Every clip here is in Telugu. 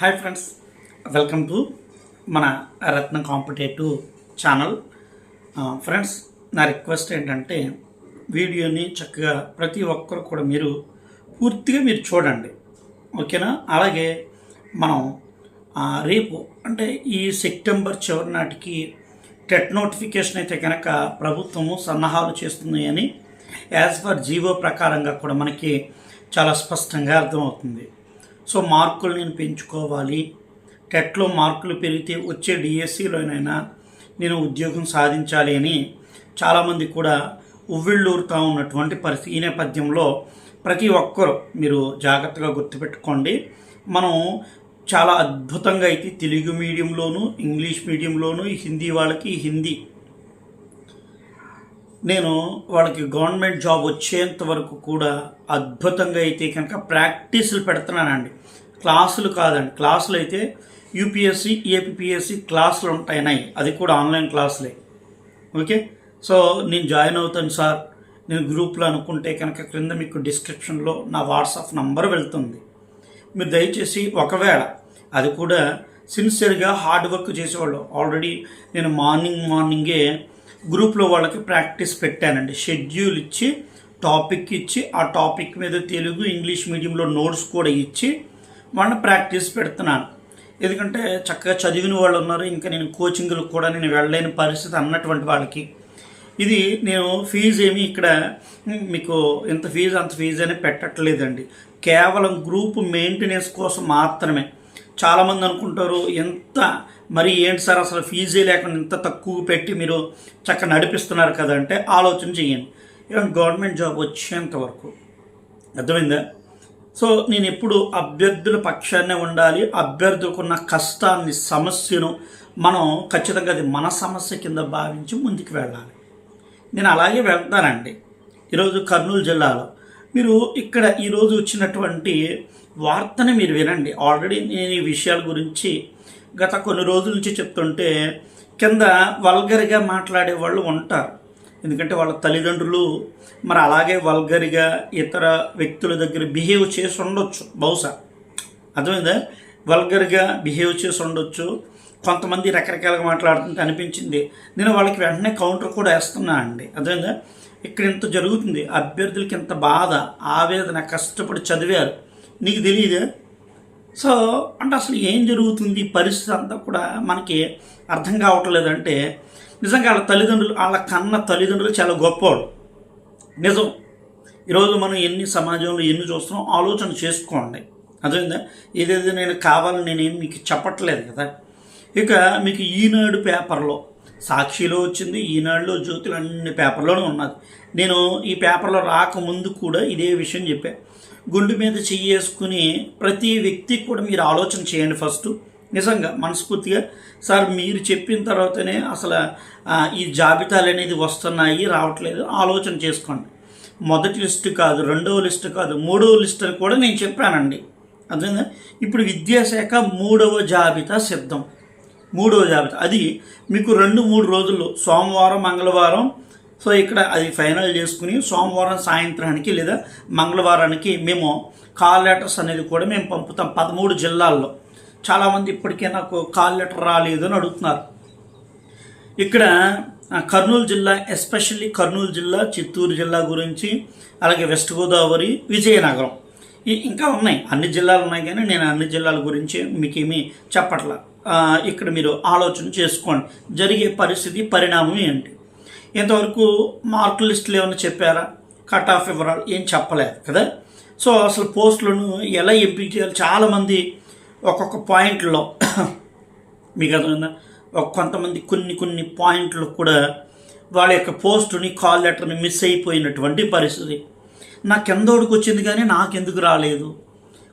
హాయ్ ఫ్రెండ్స్ వెల్కమ్ టు మన రత్న కాంపిటేటివ్ ఛానల్ ఫ్రెండ్స్ నా రిక్వెస్ట్ ఏంటంటే వీడియోని చక్కగా ప్రతి ఒక్కరు కూడా మీరు పూర్తిగా మీరు చూడండి. ఓకేనా? అలాగే మనం రేపు అంటే ఈ సెప్టెంబర్ చివరి నాటికి టెట్ నోటిఫికేషన్ అయితే కనుక ప్రభుత్వము సన్నాహాలు చేస్తుంది అని యాజ్ పర్ జీవో ప్రకారంగా కూడా మనకి చాలా స్పష్టంగా అర్థమవుతుంది. సో మార్కులు నేను పెంచుకోవాలి. టెట్లో మార్కులు పెరిగితే వచ్చే డిఎస్సిలోనైనా నేను ఉద్యోగం సాధించాలి అని చాలామంది కూడా ఉవ్విళ్ళూరుతూ ఉన్నటువంటి పరిస్థితి ఈ నేపథ్యంలో ప్రతి ఒక్కరూ మీరు జాగ్రత్తగా గుర్తుపెట్టుకోండి. మనం చాలా అద్భుతంగా అయితే తెలుగు మీడియంలోను ఇంగ్లీష్ మీడియంలోను హిందీ వాళ్ళకి హిందీ నేను వాళ్ళకి గవర్నమెంట్ జాబ్ వచ్చేంత వరకు కూడా అద్భుతంగా అయితే కనుక ప్రాక్టీసులు పెడుతున్నానండి. క్లాసులు కాదండి. క్లాసులు అయితే యూపీఎస్సి ఏపీఎస్సి క్లాసులు ఉంటాయినాయి. అది కూడా ఆన్లైన్ క్లాసులే. ఓకే? సో నేను జాయిన్ అవుతాను సార్. నేను గ్రూప్లో అనుకుంటే కనుక క్రింద మీకు డిస్క్రిప్షన్లో నా వాట్సాప్ నంబర్ వెళ్తుంది. మీరు దయచేసి ఒకవేళ అది కూడా సిన్సియర్గా హార్డ్ వర్క్ చేసేవాళ్ళు. ఆల్రెడీ నేను మార్నింగ్ మార్నింగే గ్రూప్లో వాళ్ళకి ప్రాక్టీస్ పెట్టానండి. షెడ్యూల్ ఇచ్చి టాపిక్ ఇచ్చి ఆ టాపిక్ మీద తెలుగు ఇంగ్లీష్ మీడియంలో నోట్స్ కూడా ఇచ్చి వాళ్ళని ప్రాక్టీస్ పెడుతున్నాను. ఎందుకంటే చక్కగా చదివిన వాళ్ళు ఉన్నారు. ఇంకా నేను కోచింగ్లకు కూడా నేను వెళ్ళలేని పరిస్థితి అన్నటువంటి వాళ్ళకి. ఇది నేను ఫీజు ఏమి ఇక్కడ మీకు ఇంత ఫీజు అంత ఫీజు అని పెట్టట్లేదండి. కేవలం గ్రూప్ మెయింటెనెన్స్ కోసం మాత్రమే. చాలామంది అనుకుంటారు ఎంత మరి ఏంటి సార్ అసలు ఫీజే లేకుండా ఇంత తక్కువ పెట్టి మీరు చక్కగా నడిపిస్తున్నారు కదా అంటే ఆలోచన చేయండి. ఇక గవర్నమెంట్ జాబ్ వచ్చేంత వరకు. అర్థమైందా? సో నేను ఎప్పుడు అభ్యర్థుల పక్షాన్నే ఉండాలి అభ్యర్థులకు ఉన్న కష్టాన్ని సమస్యను మనం ఖచ్చితంగా అది మన సమస్య కింద భావించి ముందుకు వెళ్ళాలి. నేను అలాగే వెళ్తానండి. ఈరోజు కర్నూలు జిల్లాలో మీరు ఇక్కడ ఈరోజు వచ్చినటువంటి వార్తని మీరు వినండి. ఆల్రెడీ నేను ఈ విషయాల గురించి గత కొన్ని రోజుల నుంచి చెప్తుంటే కింద వల్గర్గా మాట్లాడే వాళ్ళు ఉంటారు. ఎందుకంటే వాళ్ళ తల్లిదండ్రులు మరి అలాగే వల్గరిగా ఇతర వ్యక్తుల దగ్గర బిహేవ్ చేసి ఉండొచ్చు. బహుశా అర్థమైందా? వల్గర్గా బిహేవ్ చేసి ఉండొచ్చు. కొంతమంది రకరకాలుగా మాట్లాడుతుంటే అనిపించింది. నేను వాళ్ళకి వెంటనే కౌంటర్ కూడా వేస్తున్నా అండి. అర్థమైందా? ఇక్కడ ఇంత జరుగుతుంది. అభ్యర్థులకి ఇంత బాధ ఆవేదన కష్టపడి చదివారు. నీకు తెలియదు సో అంటే అసలు ఏం జరుగుతుంది? పరిస్థితి అంతా కూడా మనకి అర్థం కావట్లేదంటే నిజంగా వాళ్ళ తల్లిదండ్రులు వాళ్ళ కన్న తల్లిదండ్రులు చాలా గొప్పవాడు నిజం. ఈరోజు మనం ఎన్ని సమాజంలో ఎన్ని చూస్తున్నాం ఆలోచన చేసుకోండి. అర్థమైందా? ఏదైతే నేను కావాలని నేనేం మీకు చెప్పట్లేదు కదా. ఇక మీకు ఈనాడు పేపర్లో సాక్షిలో వచ్చింది ఈనాడులో జ్యోతులు అన్ని పేపర్లోనూ ఉన్నది. నేను ఈ పేపర్లో రాకముందు కూడా ఇదే విషయం చెప్పాను గుండె మీద చెయ్యేసుకుని ప్రతి వ్యక్తికి కూడా మీరు ఆలోచన చేయండి ఫస్ట్. నిజంగా మనస్ఫూర్తిగా. సార్ మీరు చెప్పిన తర్వాతనే అసలు ఈ జాబితాలు అనేది వస్తున్నాయి రావట్లేదు ఆలోచన చేసుకోండి. మొదటి లిస్టు కాదు రెండవ లిస్టు కాదు మూడవ లిస్ట్ అని కూడా నేను చెప్పానండి. అర్థమైందా? ఇప్పుడు విద్యాశాఖ మూడవ జాబితా సిద్ధం. మూడవ జాబితా. అది మీకు రెండు మూడు రోజుల్లో సోమవారం మంగళవారం. సో ఇక్కడ అది ఫైనల్ చేసుకుని సోమవారం సాయంత్రానికి లేదా మంగళవారానికి మేము కాల్ లెటర్స్ అనేది కూడా మేము పంపుతాం పదమూడు జిల్లాల్లో. చాలామంది ఇప్పటికే నాకు కాల్ లెటర్ రాలేదు అని అడుగుతున్నారు. ఇక్కడ కర్నూలు జిల్లా ఎస్పెషల్లీ కర్నూలు జిల్లా చిత్తూరు జిల్లా గురించి అలాగే వెస్ట్ గోదావరి విజయనగరం. ఈ- ఇంకా ఉన్నాయి. అన్ని జిల్లాలు ఉన్నాయి కానీ నేను అన్ని జిల్లాల గురించి మీకేమీ చెప్పట్లేదు చెప్పట్లా. ఇక్కడ మీరు ఆలోచన చేసుకోండి. జరిగే పరిస్థితి పరిణామం ఏంటి? ఇంతవరకు మార్క్ లిస్టులు ఏమైనా చెప్పారా? కట్ ఆఫ్ వివరాలు ఏం చెప్పలేదు కదా? సో అసలు పోస్టులను ఎలా ఎంపిక చేయాలి? చాలామంది ఒక్కొక్క పాయింట్లో మీకు అర్థమైందా? ఒక కొంతమంది కొన్ని కొన్ని పాయింట్లు కూడా వాళ్ళ యొక్క పోస్టుని కాల్ లెటర్ని మిస్ అయిపోయినటువంటి పరిస్థితి. నా కిందోడికి వచ్చింది కానీ నాకెందుకు రాలేదు?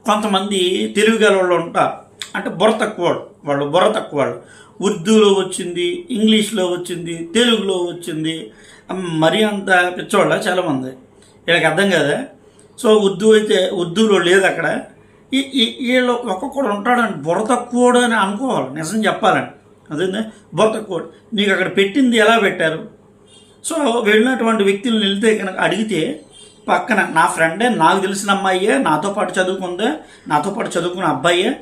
కొంతమంది తెలుగు గల వాళ్ళు ఉంటారు. అంటే బుర్ర తక్కువ వాళ్ళు బుర్ర తక్కువ వాళ్ళు. ఉర్దూలో వచ్చింది ఇంగ్లీష్లో వచ్చింది తెలుగులో వచ్చింది. మరీ అంత పిచ్చోళ్ళ చాలామంది. వీళ్ళకి అర్థం కదా? సో ఉర్దూ అయితే ఉర్దూలో లేదు అక్కడ. ఈ వీళ్ళు ఒక్కొక్కడు ఉంటాడని బుర్ర తక్కువడు అని అనుకోవాలి. నిజం చెప్పాలని. అదే బుర్ర తక్కువడు నీకు అక్కడ పెట్టింది ఎలా పెట్టారు? సో వెళ్ళినటువంటి వ్యక్తులను వెళ్తే కనుక అడిగితే పక్కన నా ఫ్రెండే నాకు తెలిసిన అమ్మాయే నాతో పాటు చదువుకుందే? నాతో పాటు చదువుకున్న అబ్బాయే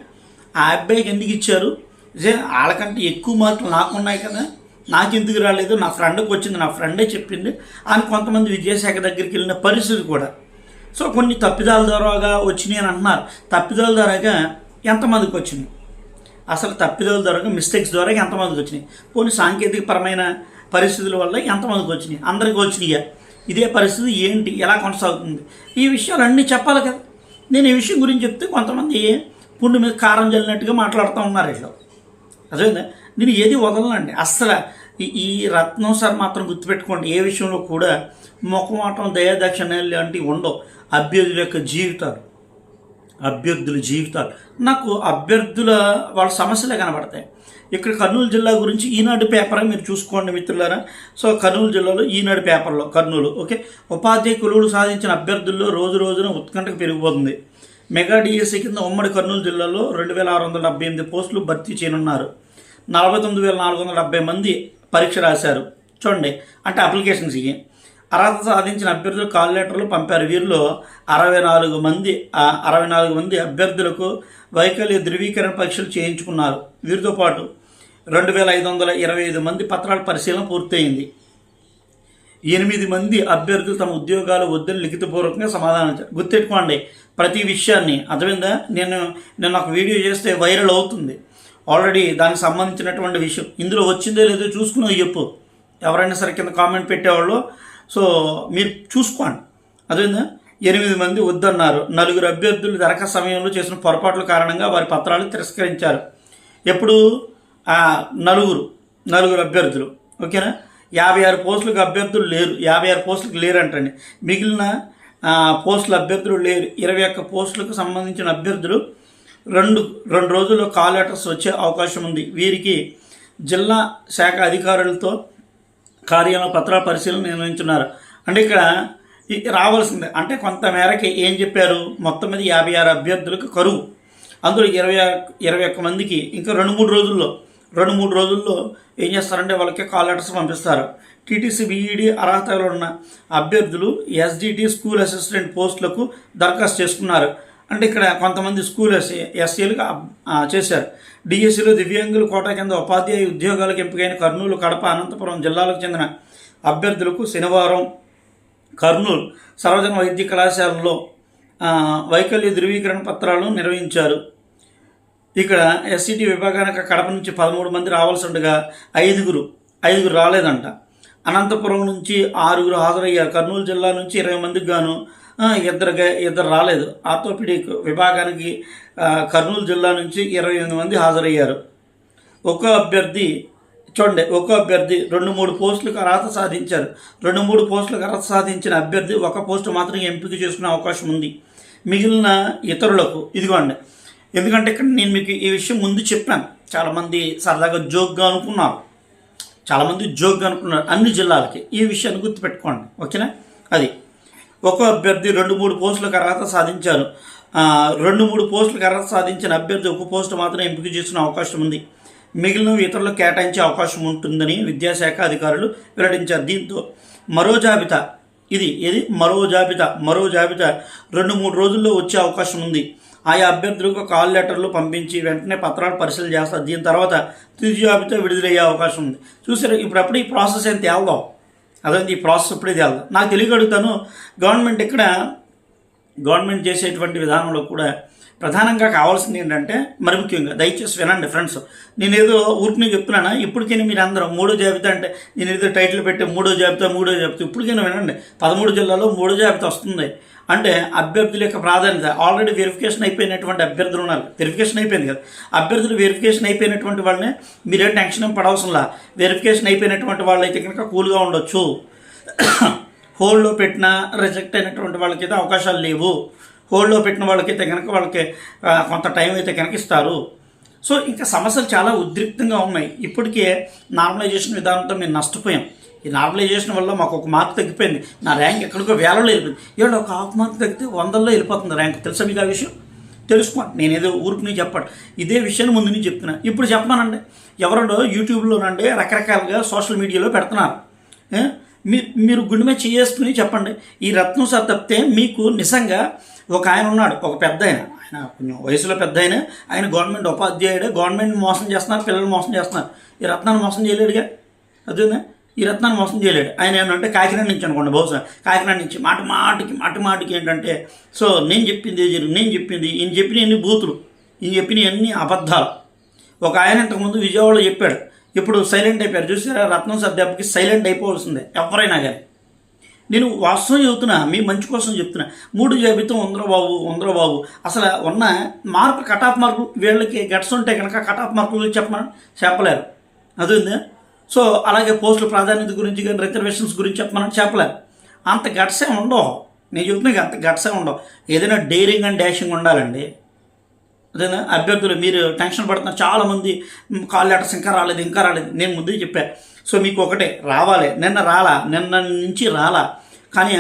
ఆ అబ్బాయికి ఎందుకు ఇచ్చారు? వాళ్ళకంటే ఎక్కువ మార్కులు నాకు ఉన్నాయి కదా. నాకు ఎందుకు రాలేదు? నా ఫ్రెండ్కి వచ్చింది. నా ఫ్రెండే చెప్పింది. అని కొంతమంది విద్యాశాఖ దగ్గరికి వెళ్ళిన పరిస్థితి కూడా. సో కొన్ని తప్పిదాల ద్వారాగా వచ్చినాయి అని అంటున్నారు. తప్పిదాల ద్వారాగా ఎంతమందికి వచ్చింది? అసలు తప్పిదాల ద్వారా మిస్టేక్స్ ద్వారా ఎంతమందికి వచ్చినాయి? కొన్ని సాంకేతికపరమైన పరిస్థితుల వల్ల ఎంతమందికి వచ్చినాయి? అందరికి వచ్చినాయా? ఇదే పరిస్థితి ఏంటి? ఎలా కొనసాగుతుంది? ఈ విషయాలు అన్నీ చెప్పాలి కదా. నేను ఈ విషయం గురించి చెప్తే కొంతమంది పుండు మీద కారం జల్లినట్టుగా మాట్లాడుతూ ఉన్నారు ఇట్లా అదేవిధంగా నేను ఏది వదలనండి. అస్సలు ఈ ఈ రత్నం సార్ మాత్రం గుర్తుపెట్టుకోండి. ఏ విషయంలో కూడా ముఖమాటం దయాదక్షిణ లాంటివి ఉండవు. అభ్యర్థుల యొక్క జీవితాలు. అభ్యర్థుల జీవితాలు. నాకు అభ్యర్థుల వాళ్ళ సమస్యలే కనబడతాయి. ఇక్కడ కర్నూలు జిల్లా గురించి ఈనాడు పేపర్ మీరు చూసుకోండి మిత్రులారా. సో కర్నూలు జిల్లాలో ఈనాడు పేపర్లో కర్నూలు ఓకే? ఉపాధ్యాయ కులువులు సాధించిన అభ్యర్థుల్లో రోజు రోజున ఉత్కంఠకు పెరిగిపోతుంది. మెగా డిఎస్సి కింద ఉమ్మడి కర్నూలు జిల్లాలో రెండు వేల ఆరు వందల డెబ్బై ఎనిమిది పోస్టులు భర్తీ చేయనున్నారు. నలభై తొమ్మిది వేల నాలుగు వందల డెబ్బై మంది పరీక్ష రాశారు. చూడండి అంటే అప్లికేషన్స్ ఇవి. అర్హత సాధించిన అభ్యర్థులు కాల్ లెటర్లు పంపారు. వీరిలో అరవై నాలుగు మంది అరవై నాలుగు మంది అభ్యర్థులకు వైకల్య ధృవీకరణ పరీక్షలు చేయించుకున్నారు. వీరితో పాటు రెండు వేల ఐదు వందల ఇరవై ఐదు మంది పత్రాల పరిశీలన పూర్తయింది. ఎనిమిది మంది అభ్యర్థులు తమ ఉద్యోగాలు వద్దని లిఖితపూర్వకంగా సమాధానం ఇచ్చారు. గుర్తెట్టుకోండి ప్రతి విషయాన్ని అర్థమైందా? నేను నేను ఒక వీడియో చేస్తే వైరల్ అవుతుంది. ఆల్రెడీ దానికి సంబంధించినటువంటి విషయం. ఇందులో వచ్చిందో లేదో చూసుకుని చెప్పు. ఎవరైనా సరే కింద కామెంట్ పెట్టేవాళ్ళు. సో మీరు చూసుకోండి. అదేందా ఎనిమిది మంది వద్దన్నారు. నలుగురు అభ్యర్థులు దరఖాస్తు సమయంలో చేసిన పొరపాట్ల కారణంగా వారి పత్రాలు తిరస్కరించారు. ఎప్పుడు? నలుగురు. నలుగురు అభ్యర్థులు. ఓకేనా? యాభై ఆరు పోస్టులకు అభ్యర్థులు లేరు. యాభై ఆరు పోస్టులకు లేరు అంటండి మిగిలిన పోస్టుల అభ్యర్థులు లేరు. ఇరవై ఒక్క పోస్టులకు సంబంధించిన అభ్యర్థులు రెండు రెండు రోజుల్లో కాల్ లెటర్స్ వచ్చే అవకాశం ఉంది. వీరికి జిల్లా శాఖ అధికారులతో కార్యాలయ పత్ర పరిశీలన నిర్వహించున్నారు. అంటే ఇక్కడ ఇ- రావాల్సిందే. అంటే కొంత మేరకి ఏం చెప్పారు? మొత్తం మీద యాభై ఆరు అభ్యర్థులకు కరువు. అందులో ఇరవై ఇరవై ఒక్క మందికి ఇంకా రెండు మూడు రోజుల్లో రెండు మూడు రోజుల్లో ఏం చేస్తారంటే వాళ్ళకి కాల్ లెటర్స్ పంపిస్తారు. టీటీసీ బీఈడి అర్హతలు ఉన్న అభ్యర్థులు ఎస్డిటి స్కూల్ అసిస్టెంట్ పోస్టులకు దరఖాస్తు చేసుకున్నారు. అంటే ఇక్కడ కొంతమంది స్కూల్ ఎస్ ఎస్సీలకు చేశారు. డిఎస్సిలో దివ్యాంగుల కోట కింద ఉపాధ్యాయ ఉద్యోగాలకు ఎంపికైన కర్నూలు కడప అనంతపురం జిల్లాలకు చెందిన అభ్యర్థులకు శనివారం కర్నూలు సర్వజన వైద్య కళాశాలలో వైకల్య ధృవీకరణ పత్రాలను నిర్వహించారు. ఇక్కడ ఎస్సిటి విభాగానికి కడప నుంచి పదమూడు మంది రావాల్సి ఉండగా ఐదుగురు ఐదుగురు రాలేదంట. అనంతపురం నుంచి ఆరుగురు హాజరయ్యారు. కర్నూలు జిల్లా నుంచి ఇరవై మందికి గాను ఇద్దరుగా ఇద్దరు ఇద్దరు రాలేదు. ఆర్థోపెడిక్ విభాగానికి కర్నూలు జిల్లా నుంచి ఇరవై ఎనిమిది మంది హాజరయ్యారు. ఒక్కో అభ్యర్థి చూడండి ఒక్కో అభ్యర్థి రెండు మూడు పోస్టులకు అర్హత సాధించారు. రెండు మూడు పోస్టులకు అర్హత సాధించిన అభ్యర్థి ఒక పోస్టు మాత్రమే ఎంపిక చేసుకునే అవకాశం ఉంది. మిగిలిన ఇతరులకు ఇదిగోండి ఎందుకంటే ఇక్కడ నేను మీకు ఈ విషయం ముందు చెప్పాను. చాలామంది సరదాగా జోక్గా అనుకున్నారు. చాలామంది జోక్గా అనుకున్నారు అన్ని జిల్లాలకి. ఈ విషయాన్ని గుర్తుపెట్టుకోండి. ఓకేనా? అది. ఒక అభ్యర్థి రెండు మూడు పోస్టులకు అర్హత సాధించారు. రెండు మూడు పోస్టులకు అర్హత సాధించిన అభ్యర్థి ఒక పోస్టు మాత్రం ఎంపిక చేసిన అవకాశం ఉంది. మిగిలినవి ఇతరులకు కేటాయించే అవకాశం ఉంటుందని విద్యాశాఖ అధికారులు వెల్లడించారు. దీంతో మరో జాబితా ఇది ఇది మరో జాబితా మరో జాబితా రెండు మూడు రోజుల్లో వచ్చే అవకాశం ఉంది. ఆయా అభ్యర్థులకు కాల్ లెటర్లు పంపించి వెంటనే పత్రాలు పరిశీలన చేస్తారు దీని తర్వాత తుది జాబితా విడుదలయ్యే అవకాశం ఉంది. చూసారు ఇప్పుడప్పుడు ఈ ప్రాసెస్ ఏం తేల్దాం. అదే ఈ ప్రాసెస్ ఇప్పుడే తేల్దాం. నాకు తెలియక అడుగుతాను గవర్నమెంట్ ఇక్కడ గవర్నమెంట్ చేసేటువంటి విధానంలో కూడా ప్రధానంగా కావాల్సింది ఏంటంటే మరి ముఖ్యంగా దయచేసి వినండి ఫ్రెండ్స్ నేను ఏదో ఊరికి చెప్తున్నానా? ఇప్పటికైనా మీరు అందరూ మూడో జాబితా అంటే నేను ఏదో టైటిల్ పెట్టి మూడో జాబితా మూడో జాబితా ఇప్పటికైనా వినండి. పదమూడు జిల్లాలో మూడో జాబితా వస్తుంది. అంటే అభ్యర్థుల యొక్క ప్రాధాన్యత. ఆల్రెడీ వెరిఫికేషన్ అయిపోయినటువంటి అభ్యర్థులు ఉన్నారు. వెరిఫికేషన్ అయిపోయింది కదా. అభ్యర్థులు వెరిఫికేషన్ అయిపోయినటువంటి వాళ్ళని మీరేం టెన్షన్ ఏం పడవసంలా వెరిఫికేషన్ అయిపోయినటువంటి వాళ్ళైతే కనుక కూల్గా ఉండొచ్చు. హోల్డ్లో పెట్టిన రిజెక్ట్ అయినటువంటి వాళ్ళకైతే అవకాశాలు లేవు. హోల్డ్లో పెట్టిన వాళ్ళకైతే కనుక వాళ్ళకి కొంత టైం అయితే కనుక ఇస్తారు. సో ఇంకా సమస్యలు చాలా ఉద్రిక్తంగా ఉన్నాయి. ఇప్పటికే నార్మలైజేషన్ విధానంతో మేము నష్టపోయాం. ఈ నార్మలైజేషన్ వల్ల మాకు ఒక మార్క్ తగ్గిపోయింది. నా ర్యాంక్ ఎక్కడికో వేలలో వెళ్ళిపోయింది. ఏడు ఒక హాఫ్ మార్క్ తగ్గితే వందల్లో వెళ్ళిపోతుంది ర్యాంక్. తెలుసా మీకు ఆ విషయం? తెలుసుకోండి. నేను ఏదో ఊరికి చెప్పండి ఇదే విషయాన్ని ముందు నుంచి చెప్తున్నా. ఇప్పుడు చెప్పమానండి. ఎవరో యూట్యూబ్లోనండి రకరకాలుగా సోషల్ మీడియాలో పెడుతున్నారు. మీ మీరు మీరు గుండె మీద చేసుకుని చెప్పండి. ఈ రత్నం సార్ తప్పితే మీకు నిజంగా ఒక ఆయన ఉన్నాడు. ఒక పెద్ద ఆయన. ఆయన కొంచెం వయసులో పెద్ద ఆయన. ఆయన గవర్నమెంట్ ఉపాధ్యాయుడు. గవర్నమెంట్ మోసం చేస్తున్నారు. పిల్లలు మోసం చేస్తున్నారు. ఈ రత్నాన్ని మోసం చేయలేడుగా. అదేనా? ఈ రత్నాన్ని మోసం చేయలేడు ఆయన ఏమంటే కాకినాడ నుంచి అనుకోండి బహుశా. కాకినాడ నుంచి మాట మాటికి మాట మాటికి ఏంటంటే సో నేను చెప్పింది నేను చెప్పింది ఈయన చెప్పిన ఎన్ని బూతులు ఈయన చెప్పిన అన్ని అబద్ధాలు. ఒక ఆయన ఇంతకుముందు విజయవాడలో చెప్పాడు. ఇప్పుడు సైలెంట్ అయిపోయారు. చూసారా? రత్నం సార్ దెబ్బకి సైలెంట్ అయిపోవాల్సిందే ఎవరైనా కానీ నేను వాస్తవం చెబుతున్నా మీ మంచి కోసం చెప్తున్నా. మూడు జాబితం ఉందరో బాబు ఉందరో బాబు. అసలు ఉన్న మార్కు కట్ ఆఫ్ మార్కులు వీళ్ళకి గట్స్ ఉంటే కనుక కట్ ఆఫ్ మార్కులు చెప్పమని చెప్పలేరు. అదేంది సో అలాగే పోస్టుల ప్రాధాన్యత గురించి కానీ రిజర్వేషన్స్ గురించి చెప్పమని చెప్పలేదు అంత గట్సే ఉండవు. నేను చెప్తున్నా అంత గట్సే ఉండవు. ఏదైనా డైరింగ్ అండ్ డాషింగ్ ఉండాలండి. అదేనా? అభ్యర్థులు మీరు టెన్షన్ పడుతున్నారు చాలామంది కాల్ లెటర్స్ ఇంకా రాలేదు ఇంకా రాలేదు. నేను ముందే చెప్పా. సో మీకు ఒకటే రావాలి. నిన్న రాలా నిన్న నుంచి రాలా. కానీ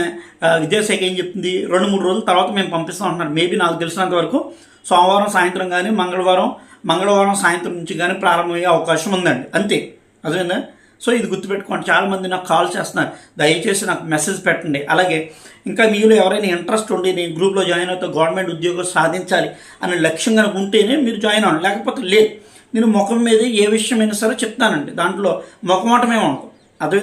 విద్యాశాఖ ఏం చెప్తుంది? రెండు మూడు రోజుల తర్వాత మేము పంపిస్తాం అంటున్నారు. మేబీ నాకు తెలిసినంత వరకు సోమవారం సాయంత్రం కానీ మంగళవారం మంగళవారం సాయంత్రం నుంచి కానీ ప్రారంభమయ్యే అవకాశం ఉందండి. అంతే. అదేనా సో ఇది గుర్తుపెట్టుకోండి. చాలామంది నాకు కాల్ చేస్తున్నారు. దయచేసి నాకు మెసేజ్ పెట్టండి. అలాగే ఇంకా మీలో ఎవరైనా ఇంట్రెస్ట్ ఉండి నేను గ్రూప్లో జాయిన్ అవుతా గవర్నమెంట్ ఉద్యోగం సాధించాలి అనే లక్ష్యం కనుక ఉంటేనే మీరు జాయిన్ అవ్వండి. లేకపోతే లేదు. నేను ముఖం మీద ఏ విషయమైనా సరే చెప్తానండి. దాంట్లో ముఖమాటమే ఉండదు. అదే